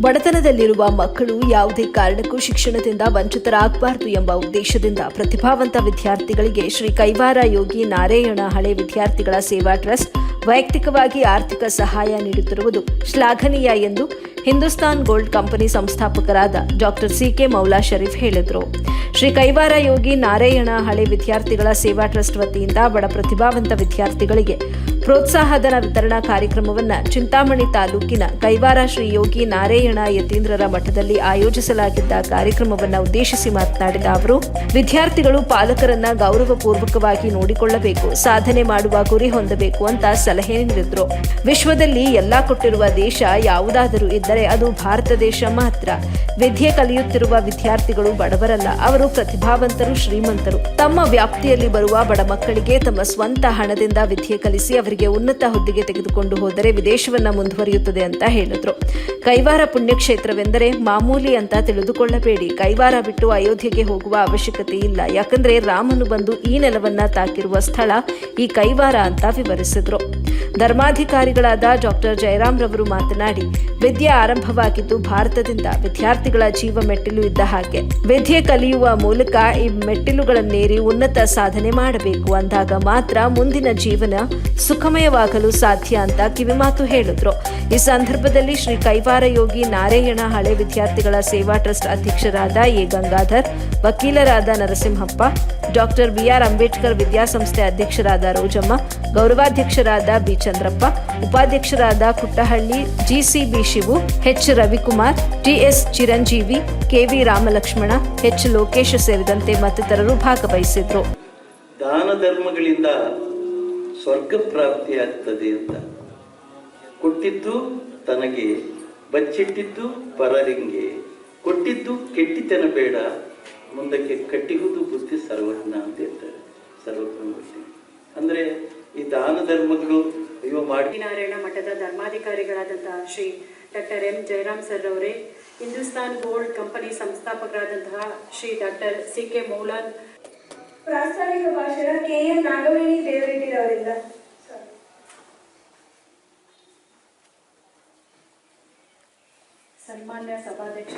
ಬಡತನದಲ್ಲಿರುವ ಮಕ್ಕಳು ಯಾವುದೇ ಕಾರಣಕ್ಕೂ ಶಿಕ್ಷಣದಿಂದ ವಂಚಿತರಾಗಬಾರದು ಎಂಬ ಉದ್ದೇಶದಿಂದ ಪ್ರತಿಭಾವಂತ ವಿದ್ಯಾರ್ಥಿಗಳಿಗೆ ಶ್ರೀ ಕೈವಾರ ಯೋಗಿ ನಾರಾಯಣ ಹಳೆ ವಿದ್ಯಾರ್ಥಿಗಳ ಸೇವಾ ಟ್ರಸ್ಟ್ ವೈಯಕ್ತಿಕವಾಗಿ ಆರ್ಥಿಕ ಸಹಾಯ ನೀಡುತ್ತಿರುವುದು ಶ್ಲಾಘನೀಯ ಎಂದು ಹಿಂದೂಸ್ತಾನ್ ಗೋಲ್ಡ್ ಕಂಪನಿ ಸಂಸ್ಥಾಪಕರಾದ doctor C K Maula Sharif ಹೇಳಿದರು. ಶ್ರೀ ಕೈವಾರ ಯೋಗಿ ನಾರಾಯಣ ಹಳೆ ವಿದ್ಯಾರ್ಥಿಗಳ ಸೇವಾ ಟ್ರಸ್ಟ್ ವತಿಯಿಂದ ಬಡ ಪ್ರತಿಭಾವಂತ ವಿದ್ಯಾರ್ಥಿಗಳಿಗೆ ಪ್ರೋತ್ಸಾಹಧನ ವಿತರಣಾ ಕಾರ್ಯಕ್ರಮವನ್ನು ಚಿಂತಾಮಣಿ ತಾಲೂಕಿನ ಕೈವಾರ ಶ್ರೀ ಯೋಗಿ ನಾರಾಯಣ ಯತೀಂದ್ರರ ಮಠದಲ್ಲಿ ಆಯೋಜಿಸಲಾಗಿದ್ದ ಕಾರ್ಯಕ್ರಮವನ್ನು ಉದ್ದೇಶಿಸಿ ಮಾತನಾಡಿದ ಅವರು, ವಿದ್ಯಾರ್ಥಿಗಳು ಪಾಲಕರನ್ನ ಗೌರವಪೂರ್ವಕವಾಗಿ ನೋಡಿಕೊಳ್ಳಬೇಕು, ಸಾಧನೆ ಮಾಡುವ ಗುರಿ ಹೊಂದಬೇಕು ಅಂತ ಸಲಹೆ ನೀಡಿದ್ರು. ವಿಶ್ವದಲ್ಲಿ ಎಲ್ಲಾ ಕೊಟ್ಟಿರುವ ದೇಶ ಯಾವುದಾದರೂ ಇದ್ದರೆ ಅದು ಭಾರತ ದೇಶ ಮಾತ್ರ. ವಿದ್ಯೆ ಕಲಿಯುತ್ತಿರುವ ವಿದ್ಯಾರ್ಥಿಗಳು ಬಡವರಲ್ಲ, ಅವರು ಪ್ರತಿಭಾವಂತರು ಶ್ರೀಮಂತರು. ತಮ್ಮ ವ್ಯಾಪ್ತಿಯಲ್ಲಿ ಬರುವ ಬಡ ಮಕ್ಕಳಿಗೆ ತಮ್ಮ ಸ್ವಂತ ಹಣದಿಂದ ವಿದ್ಯೆ ಕಲಿಸಿ ಅವರಿಗೆ ಉನ್ನತ ಹುದ್ದೆಗೆ ತೆಗೆದುಕೊಂಡು ಹೋದರೆ ವಿದೇಶವನ್ನ ಮುಂದುವರಿಯುತ್ತದೆ ಅಂತ ಹೇಳಿದ್ರು. ಕೈವಾರ ಪುಣ್ಯಕ್ಷೇತ್ರವೆಂದರೆ ಮಾಮೂಲಿ ಅಂತ ತಿಳಿದುಕೊಳ್ಳಬೇಡಿ. ಕೈವಾರ ಬಿಟ್ಟು ಅಯೋಧ್ಯೆಗೆ ಹೋಗುವ ಅವಶ್ಯಕತೆ ಇಲ್ಲ. ಯಾಕಂದ್ರೆ ರಾಮನು ಬಂದು ಈ ನೆಲವನ್ನ ತಾಕಿರುವ ಸ್ಥಳ ಈ ಕೈವಾರ ಅಂತ ವಿವರಿಸಿದ್ರು. ಧರ್ಮಾಧಿಕಾರಿಗಳಾದ ಡಾಕ್ಟರ್ ಜಯರಾಮ್ ರವರು ಮಾತನಾಡಿ, ವಿದ್ಯೆ ಆರಂಭವಾಗಿದ್ದು ಭಾರತದಿಂದ ವಿದ್ಯಾರ್ಥಿಗಳ ಜೀವ ಮೆಟ್ಟಿಲು ಇದ್ದ ಹಾಗೆ. ವಿದ್ಯೆ ಕಲಿಯುವ ಮೂಲಕ ಈ ಮೆಟ್ಟಿಲುಗಳನ್ನೇರಿ ಉನ್ನತ ಸಾಧನೆ ಮಾಡಬೇಕು ಅಂದಾಗ ಮಾತ್ರ ಮುಂದಿನ ಜೀವನ ಸುಖಮಯವಾಗಲು ಸಾಧ್ಯ ಅಂತ ಕಿವಿಮಾತು ಹೇಳಿದ್ರು. ಈ ಸಂದರ್ಭದಲ್ಲಿ ಶ್ರೀ ಕೈವಾರ ಯೋಗಿ ನಾರಾಯಣ ಹಳೆ ವಿದ್ಯಾರ್ಥಿಗಳ ಸೇವಾ ಟ್ರಸ್ಟ್ ಅಧ್ಯಕ್ಷರಾದ ಎ. ಗಂಗಾಧರ್, ವಕೀಲರಾದ ನರಸಿಂಹಪ್ಪ ಡಾಕ್ಟರ್ ಬಿಆರ್ ಅಂಬೇಡ್ಕರ್ ವಿದ್ಯಾಸಂಸ್ಥೆ ಅಧ್ಯಕ್ಷರಾದ ರೋಜಮ್ಮ, ಗೌರವಾಧ್ಯಕ್ಷರಾದ ಬಿ ಚಂದ್ರಪ್ಪ ಉಪಾಧ್ಯಕ್ಷರಾದ Kuttahalli, GCB Shivu, H. Ravikumar, TS Chiranjeevi, KV Ramalakshmana, H. Lokesh ಸೇರಿದಂತೆ ಮತ್ತಿತರರು ಭಾಗವಹಿಸಿದ್ರು. ದಾನ ಧರ್ಮಗಳಿಂದ ಸ್ವರ್ಗ ಪ್ರಾಪ್ತಿ ಆಗ್ತದೆ ಅಂತ. ಕೊಟ್ಟಿದ್ದು ತನಗೆ, ಬಚ್ಚಿಟ್ಟಿದ್ದು ಪರರಿಂಗೆ ಕೊಟ್ಟಿದ್ದು ಕೆಟ್ಟಿತನ ಬೇಡ, ಮುಂದಕ್ಕೆ ಕಟ್ಟಿಹುದು ಬುದ್ಧಿ ಸರ್ವಜ್ಞ ಅಂತ ಹೇಳ್ತಾರೆ. ಸರ್ವಜ್ಞ ಬುದ್ಧಿ ಅಂದ್ರೆ ಈ ದಾನ ಧರ್ಮಗಳು, ಅಯ್ಯೋ ಮಾಡಿ. ನಾರಾಯಣ ಮಠದ ಧರ್ಮಾಧಿಕಾರಿಗಳಾದಂತಹ Shri doctor M. Jayaram sir ಅವರೇ, Hindustan gold company ಸಂಸ್ಥಾಪಕರಾದಂತಹ Shri doctor C K Maulan ಪ್ರಾಸ್ತಾವಿಕ ಭಾಷಣ ಕೆ ಎನ್ ನಾಗವೇಣಿ ದೇವರೆಡ್ಡಿರವರಿಂದ ಸನ್ಮಾನ್ಯ ಸಭಾಧ್ಯಕ್ಷ.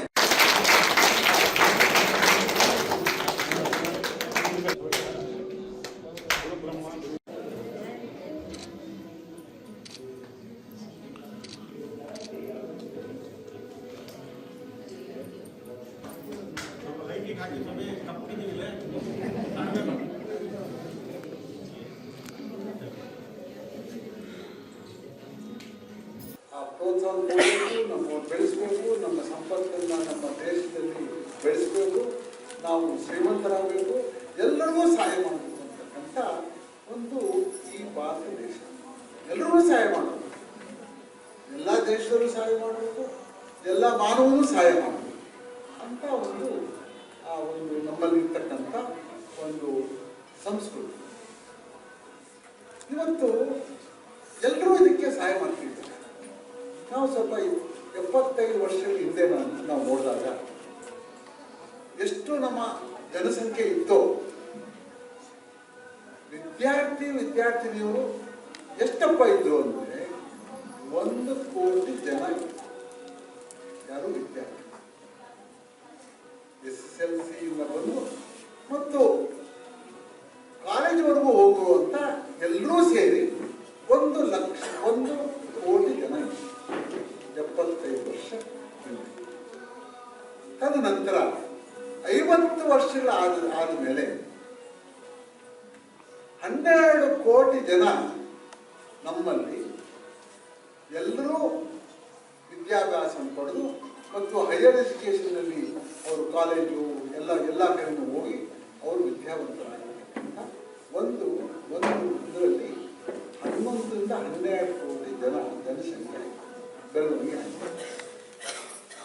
ಆ ಪ್ರೋತ್ಸಾಹ ಕೊಡಬೇಕು ನಮ್ಮ ಬೆಳೆಸಬೇಕು, ನಮ್ಮ ಸಂಪತ್ತನ್ನು ನಮ್ಮ ದೇಶದಲ್ಲಿ ಬೆಳೆಸಬೇಕು, ನಾವು ಶ್ರೀಮಂತರಾಗಬೇಕು, ಎಲ್ಲರಿಗೂ ಸಹಾಯ ಮಾಡಬೇಕು ಅಂತಕ್ಕಂಥ ಒಂದು ಈ ಭಾರತ ದೇಶ. ಎಲ್ಲರಿಗೂ ಸಹಾಯ ಮಾಡಬೇಕು. ಎಲ್ಲ ದೇಶದಲ್ಲೂ ಸಹಾಯ ಮಾಡಬೇಕು, ಎಲ್ಲ ಮಾನವನು ಸಹಾಯ ಮಾಡಬೇಕು ಅಂತ ಒಂದು, ಆ ಒಂದು ನಮ್ಮಲ್ಲಿರ್ತಕ್ಕಂಥ ಒಂದು ಸಂಸ್ಕೃತಿ. ಇವತ್ತು ಎಲ್ಲರೂ ಇದಕ್ಕೆ ಸಹಾಯ ಮಾಡ್ತಿದ್ದಾರೆ ನಾವು ಸ್ವಲ್ಪ ಎಪ್ಪತ್ತೈದು ವರ್ಷಗಳ ಹಿಂದೆ ನಾನು ನಾವು ನೋಡಿದಾಗ ಎಷ್ಟು ನಮ್ಮ ಜನಸಂಖ್ಯೆ ಇತ್ತೋ, ವಿದ್ಯಾರ್ಥಿ ವಿದ್ಯಾರ್ಥಿನಿಯವರು ಎಷ್ಟಪ್ಪ ಇದ್ರು ಅಂದ್ರೆ ಒಂದು ಕೋಟಿ ಜನ. ಯಾರು ವಿದ್ಯಾರ್ಥಿ ಎಸ್ ಎಸ್ ಎಲ್ ಸಿ ಬಂದು ಮತ್ತು ಕಾಲೇಜ್ವರೆಗೂ ಹೋಗುವಂತ ಎಲ್ಲರೂ ಸೇರಿ ಒಂದು ಲಕ್ಷ ಒಂದು ಕೋಟಿ ಜನ ಇದ್ರು. ವರ್ಷ ತದನಂತರ ಐವತ್ತು ವರ್ಷಗಳ ಆದ ಮೇಲೆ ಹನ್ನೆರಡು ಕೋಟಿ ಜನ ನಮ್ಮಲ್ಲಿ ಎಲ್ಲರೂ ವಿದ್ಯಾಭ್ಯಾಸ ಪಡೆದು ಮತ್ತು ಹೈಯರ್ ಎಜುಕೇಷನ್ನಲ್ಲಿ ಅವರು ಕಾಲೇಜು ಎಲ್ಲ ಎಲ್ಲ ಕಡೆಗೂ ಹೋಗಿ ಅವರು ವಿದ್ಯಾವಂತರಾಗಿರ್ತಕ್ಕಂಥ ಒಂದು ಒಂದು ಇದರಲ್ಲಿ ಹನ್ನೊಂದರಿಂದ ಹನ್ನೆರಡು ಕೋಟಿ ಜನ ಜನಸಂಖ್ಯೆ ಬೆಳವಣಿಗೆ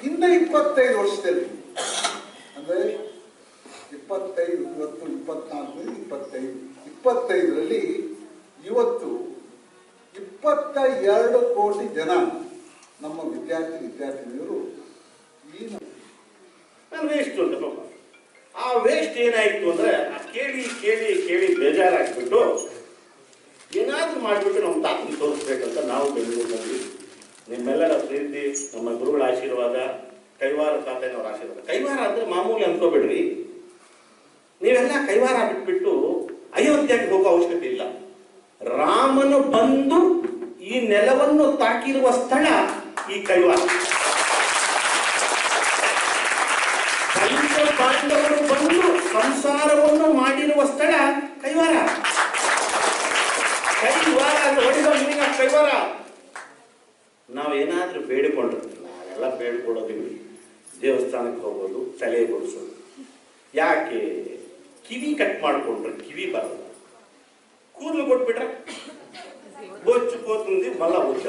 ಇನ್ನು ಇಪ್ಪತ್ತೈದು ವರ್ಷದಲ್ಲಿ. ಅಂದರೆ ಇಪ್ಪತ್ತೈದು ಇವತ್ತು ಇಪ್ಪತ್ನಾಲ್ಕು, ಇಪ್ಪತ್ತೈದು. ಇಪ್ಪತ್ತೈದರಲ್ಲಿ ಇವತ್ತು ಇಪ್ಪತ್ತ ಎರಡು ಕೋಟಿ ಜನ ನಮ್ಮ ವಿದ್ಯಾರ್ಥಿ, ವಿದ್ಯಾರ್ಥಿನಿಯರು ವೇಸ್ಟ್ ಉಂಟು ಪಾಪ. ಆ ವೇಸ್ಟ್ ಏನಾಯ್ತು ಅಂದ್ರೆ ಆ ಕೇಳಿ ಕೇಳಿ ಕೇಳಿ ಬೇಜಾರಾಗ್ಬಿಟ್ಟು ಏನಾದ್ರೂ ಮಾಡಿಬಿಟ್ಟು ನಮ್ಮ ತಾತನ ತೋರಿಸ್ಬೇಕಂತ ನಾವು ಬೆಂಗಳೂರಿನಲ್ಲಿ ನಿಮ್ಮೆಲ್ಲರ ಪ್ರೀತಿ, ನಮ್ಮ ಗುರುಗಳ ಆಶೀರ್ವಾದ, ಕೈವಾರ ತಾತನವರ ಆಶೀರ್ವಾದ. ಕೈವಾರ ಅಂದ್ರೆ ಮಾಮೂಲಿ ಅನ್ಕೋಬೇಡ್ರಿ ನೀವೆಲ್ಲ ಕೈವಾರ ಬಿಟ್ಬಿಟ್ಟು ಅಯೋಧ್ಯೆಗೆ ಹೋಗೋ ಅವಶ್ಯಕತೆ ಇಲ್ಲ. ರಾಮನು ಬಂದು ಈ ನೆಲವನ್ನು ತಾಕಿರುವ ಸ್ಥಳ ಈ ಕೈವಾರ. ಬಾಂಧವರು ಬಂದು ಸಂಸಾರವನ್ನು ಮಾಡಿರುವ ಸ್ಥಳ ಕೈವಾರ. ಕೈವಾರ ಅಂತ ಹೊಡಿದ ಏನಾದರೂ ಬೇಡಿಕೊಂಡಿರ್ತೀವಿ ನಾವೆಲ್ಲ ಬೇಡ್ಕೊಳ್ಳೋದಿವಿ ದೇವಸ್ಥಾನಕ್ಕೆ ಹೋಗೋದು, ತಲೆ ಯಾಕೆ? ಕಿವಿ ಕಟ್ ಮಾಡಿಕೊಂಡ್ರೆ ಕಿವಿ ಬರಲ್ಲ. ಕೂದಲು ಕೊಟ್ಬಿಟ್ರೆ ಬೊಚ್ಚು ಕೋತುಂದಿ ಮಲ್ಲ ಬೊಚ್ಚ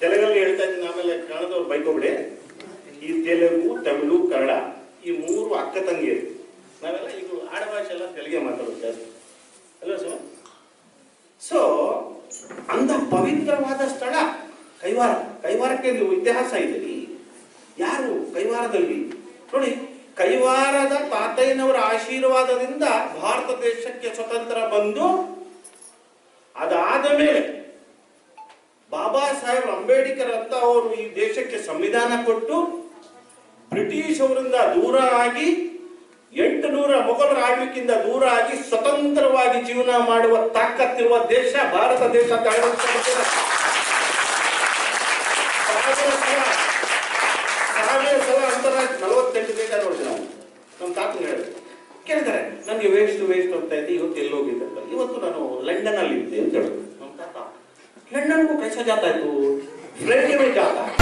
ತೆಲುಗಲ್ಲಿ ಹೇಳ್ತಾ ಇದ್ದೀನಿ, ಆಮೇಲೆ ಕನ್ನಡದವ್ರು ಬೈಕೋಬಿಡಿ. ಈ ತೆಲುಗು, ತಮಿಳು, ಕನ್ನಡ, ಈ ಮೂರು ಅಕ್ಕ ತಂಗಿಯರು ನಾವೆಲ್ಲ ಇದು ಆಡಭಾಷೆ ಎಲ್ಲ ತೆಲುಗೆ ಮಾತಾಡೋದು ಜಾಸ್ತಿ. ಅಲ್ವಾ ಸರ್? ಸೊ ಪವಿತ್ರವಾದ ಸ್ಥಳ. ಕೈವಾರ, ಕೈವಾರಕ್ಕೆ ಇತಿಹಾಸ ಇದೆ ಯಾರು ಕೈವಾರದಲ್ಲಿ? ನೋಡಿ, ಕೈವಾರದ ತಾತಯ್ಯನವರ ಆಶೀರ್ವಾದದಿಂದ ಭಾರತ ದೇಶಕ್ಕೆ ಸ್ವತಂತ್ರ ಬಂದು ಅದಾದ ಮೇಲೆ ಬಾಬಾ ಸಾಹೇಬ್ ಅಂಬೇಡ್ಕರ್ ಅಂತ ಅವರು ಈ ದೇಶಕ್ಕೆ ಸಂವಿಧಾನ ಕೊಟ್ಟು ಬ್ರಿಟಿಷ್ ಅವರಿಂದ ದೂರ ಆಗಿ ಎಂಟು ನೂರ ಮೊಘಲರ ಆಳ್ವಿಕೆಯಿಂದ ದೂರ ಆಗಿ ಸ್ವತಂತ್ರವಾಗಿ ಜೀವನ ಮಾಡುವ ತಾಕತ್ತಿರುವ ದೇಶ, ಭಾರತ ದೇಶ ಅಂತ ಸಾವಿರ ಸಲ ಅಂತಾರಾಷ್ಟ್ರ ನಾವು. ನಮ್ಮ ತಾತ ಹೇಳಿದ್ರು. ಕೇಳ್ತಾರೆ ನನಗೆ ವೇಸ್ಟ್ ವೇಸ್ಟ್ ಹೋಗ್ತಾ ಇದೆ ಇವತ್ತು ಎಲ್ಲಿ ಹೋಗಿದ್ದೆ ಅಂತ ಇವತ್ತು ನಾನು ಲಂಡನ್ ಅಲ್ಲಿ ಇದ್ದೆ ಅಂತ ಹೇಳಿದ್ರು. ನಮ್ಮ ತಾತ, ಲಂಡನ್ಗೂ ಕೈಸ ಜಾತ ಆಯ್ತು. ಫ್ರೆಂಡ್ಗೆ ಜಾತ